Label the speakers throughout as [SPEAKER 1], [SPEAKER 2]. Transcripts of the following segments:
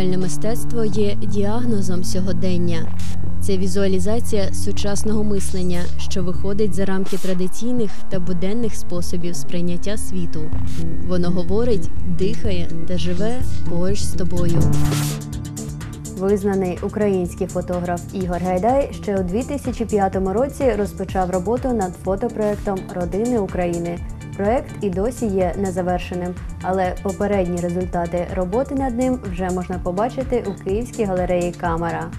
[SPEAKER 1] Візуальне мистецтво є діагнозом сьогодення. Це візуалізація сучасного мислення, що виходить за рамки традиційних та буденних способів сприйняття світу. Воно говорить, дихає та живе поруч з тобою. Визнаний український фотограф Ігор Гайдай ще у 2005 році розпочав роботу над фотопроектом Родини України. Проект і досі є незавершеним, але попередні результати роботи над ним вже можна побачити у Київській галереї Камера.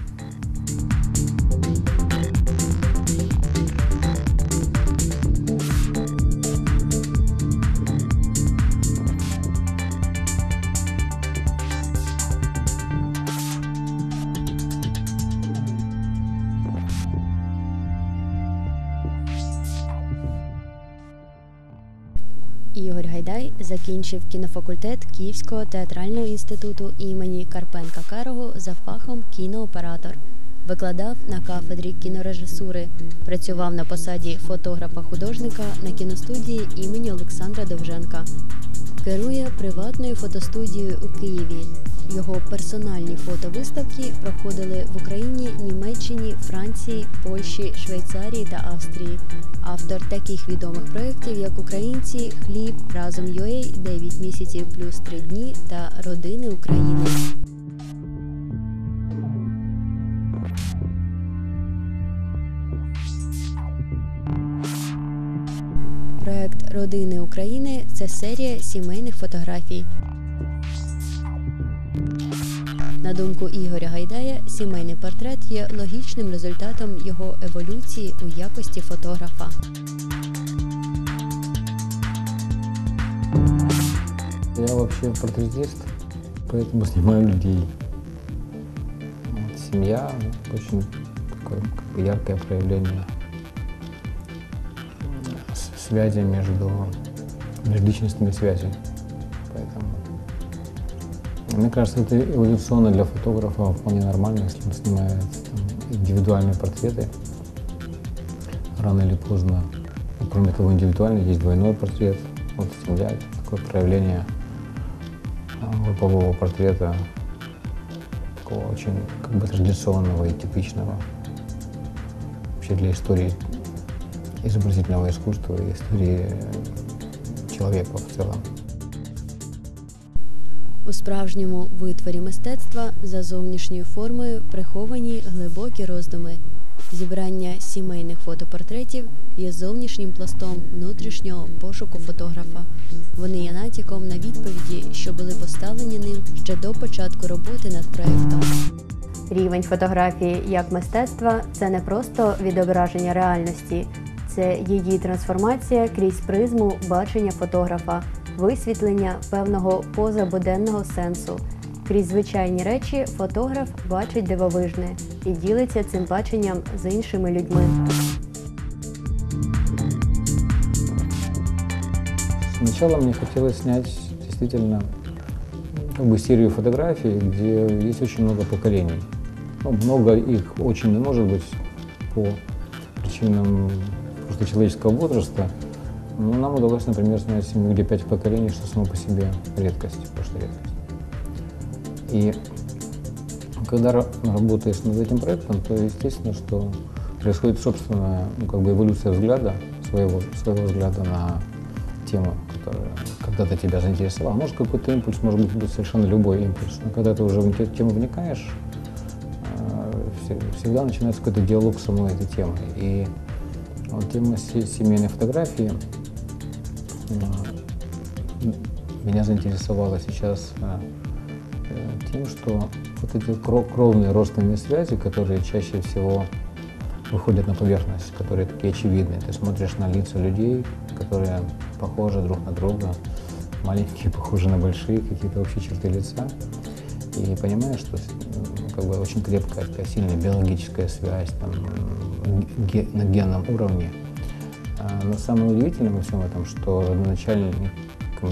[SPEAKER 1] Гайдай закінчив кінофакультет Київського театрального інституту імені Карпенка Карого за фахом кінооператор. Викладав на кафедрі кінорежисури, працював на посаді фотографа-художника на кіностудії імені Олександра Довженка. Керує приватною фотостудією у Києві. Його персональні фотовиставки проходили в Україні, Німеччині, Франції, Польщі, Швейцарії та Австрії. Автор таких відомих проєктів, як Українці, Хліб, Разом UA, 9 місяців плюс 3 дні та Родини України. Проект Родини України це серія сімейних фотографій. На думку Ігоря Гайдая, сімейний портрет є логічним результатом його еволюції у якості фотографа.
[SPEAKER 2] Я вообще портретист, поэтому снимаю людей. Вот, семья ну, очень такое яркое связи между межличностными связей. Поэтому мне кажется, это эволюционно для фотографа вполне нормально, если он снимает там, индивидуальные портреты. Рано или поздно, ну, кроме того, индивидуальный, есть двойной портрет. Вот семья такое проявление а, группового портрета, такого очень как бы традиционного и типичного вообще для истории изобразительного искусства и истории человека в целом.
[SPEAKER 1] У справжньому витворі мистецтва за зовнішньою формою приховані глибокі роздуми. Зібрання сімейних фотопортретів є зовнішнім пластом внутрішнього пошуку фотографа. Вони є натяком на відповіді, що були поставлені ним ще до початку роботи над проектом. Рівень фотографії як мистецтва це не просто відображення реальності, це її трансформація крізь призму бачення фотографа, висвітлення певного позабуденного сенсу. Крізь звичайні речі фотограф бачить дивовижне і ділиться цим баченням з іншими людьми.
[SPEAKER 2] Сначала мне хотелось снять действительно как бы серию фотографий, где есть очень много поколений. Ну, много их очень не может быть по причинам просто человеческого возраста. Но нам удалось, например, снять семью, где пять поколений, что само по себе редкость, просто редкость. И когда ра- работаешь над этим проектом, то естественно, что происходит собственная ну, как бы эволюция взгляда, своего, своего взгляда на тему, которая когда-то тебя заинтересовала. Может, какой-то импульс, может быть, совершенно любой импульс. Но когда ты уже в эту тему вникаешь, э, все- всегда начинается какой-то диалог с самой этой темой. И вот тема се- семейной фотографии. Меня заинтересовала сейчас э, э, тем, что вот эти кро- кровные родственные связи, которые чаще всего выходят на поверхность, которые такие очевидные. Ты смотришь на лица людей, которые похожи друг на друга, маленькие похожи на большие, какие-то общие черты лица, и понимаешь, что как бы очень крепкая, такая сильная биологическая связь там, на генном уровне. А, Но самое удивительное во всем этом, что родоначальником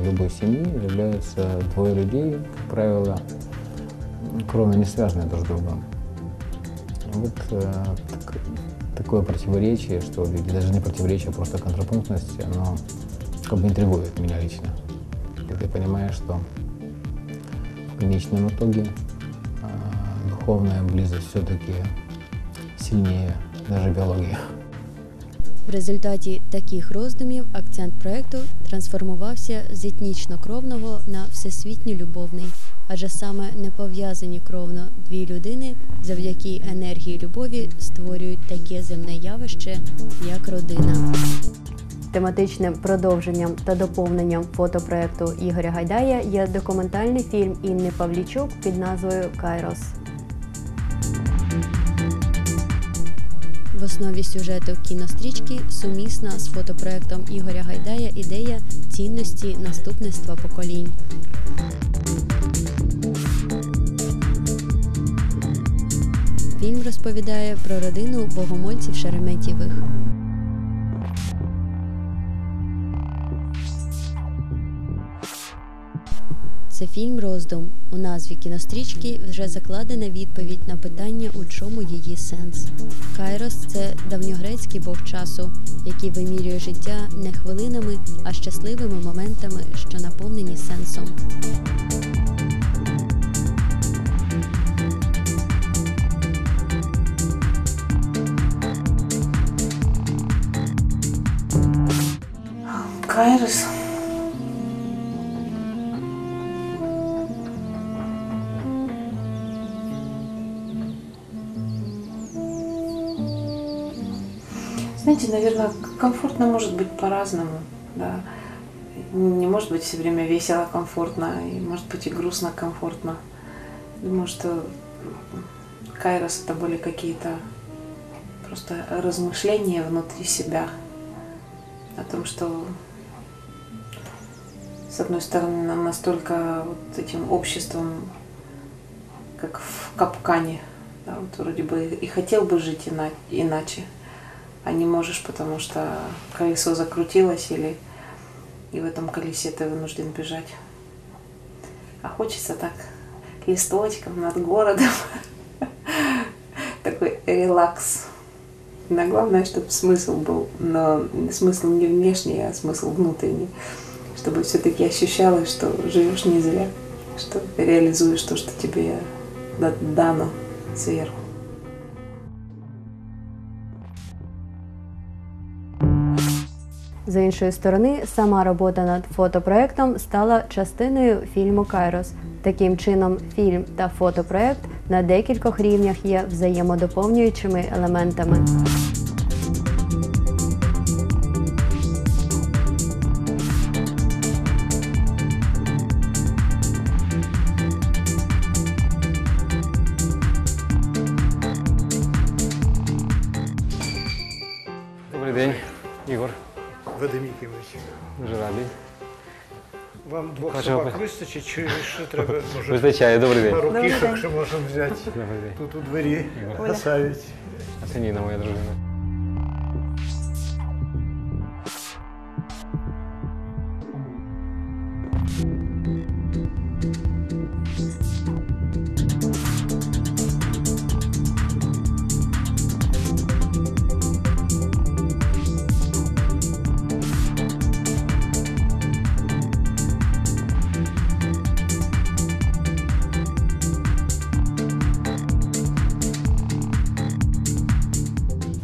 [SPEAKER 2] любой семьи являются двое людей, как правило, кровно не связанные друг с другом. Вот э, так- такое противоречие, что даже не противоречие, а просто контрапунктность, оно как бы интригует меня лично. И ты понимаешь, что в конечном итоге духовная близость все-таки сильнее даже биологии.
[SPEAKER 1] В результаті таких роздумів акцент проекту трансформувався з етнічно-кровного на всесвітньо-любовний, адже саме непов'язані кровно дві людини завдяки енергії любові створюють таке земне явище, як родина. Тематичним продовженням та доповненням фотопроекту Ігоря Гайдая є документальний фільм Інни Павлічук під назвою Кайрос. В основі сюжету кінострічки сумісна з фотопроектом Ігоря Гайдая ідея цінності наступництва поколінь. Фільм розповідає про родину богомольців Шереметєвих. Це фільм роздум. У назві кінострічки вже закладена відповідь на питання, у чому її сенс. Кайрос це давньогрецький бог часу, який вимірює життя не хвилинами, а щасливими моментами, що наповнені сенсом.
[SPEAKER 3] Знаете, наверное, комфортно может быть по-разному, да. Не может быть все время весело, комфортно, и может быть и грустно, комфортно. Думаю, что Кайрос это были какие-то просто размышления внутри себя о том, что с одной стороны нам настолько вот этим обществом, как в капкане, да, вот вроде бы и хотел бы жить ина- иначе, а не можешь, потому что колесо закрутилось или и в этом колесе ты вынужден бежать. А хочется так листочком над городом. Такой релакс. Но главное, чтобы смысл был, но смысл не внешний, а смысл внутренний. Чтобы все-таки ощущалось, что живешь не зря, что реализуешь то, что тебе да- дано сверху.
[SPEAKER 1] З іншої сторони, сама робота над фотопроектом стала частиною фільму Кайрос. Таким чином, фільм та фотопроект на декількох рівнях є взаємодоповнюючими елементами.
[SPEAKER 4] Вам двох
[SPEAKER 5] Хочу
[SPEAKER 4] собак
[SPEAKER 5] опи-
[SPEAKER 4] вистачить, чи ще треба, може,
[SPEAKER 5] Визначає, добрий день.
[SPEAKER 4] пару кішок, що можемо взяти?
[SPEAKER 5] Добрий день.
[SPEAKER 4] Тут у двері
[SPEAKER 5] Оля.
[SPEAKER 4] гасають.
[SPEAKER 5] на моя дружина.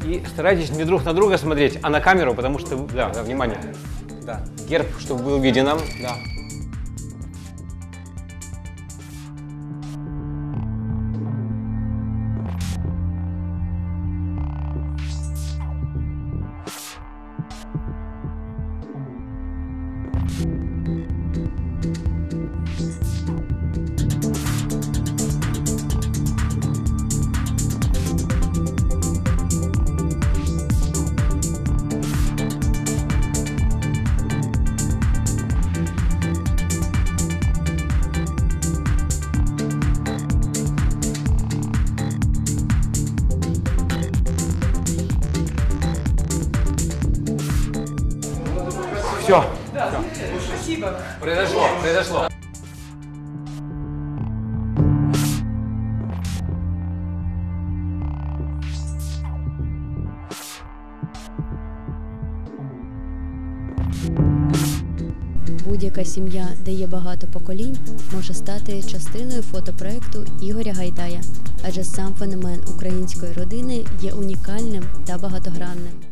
[SPEAKER 5] И старайтесь не друг на друга смотреть, а на камеру, потому что... Да, да, внимание. Да. Герб, чтобы был виден нам. Да. Все. Спасибо. Произошло, произошло.
[SPEAKER 1] Будь-яка сім'я, де є багато поколінь, може стати частиною фотопроекту Ігоря Гайдая, адже сам феномен української родини є унікальним та багатогранним.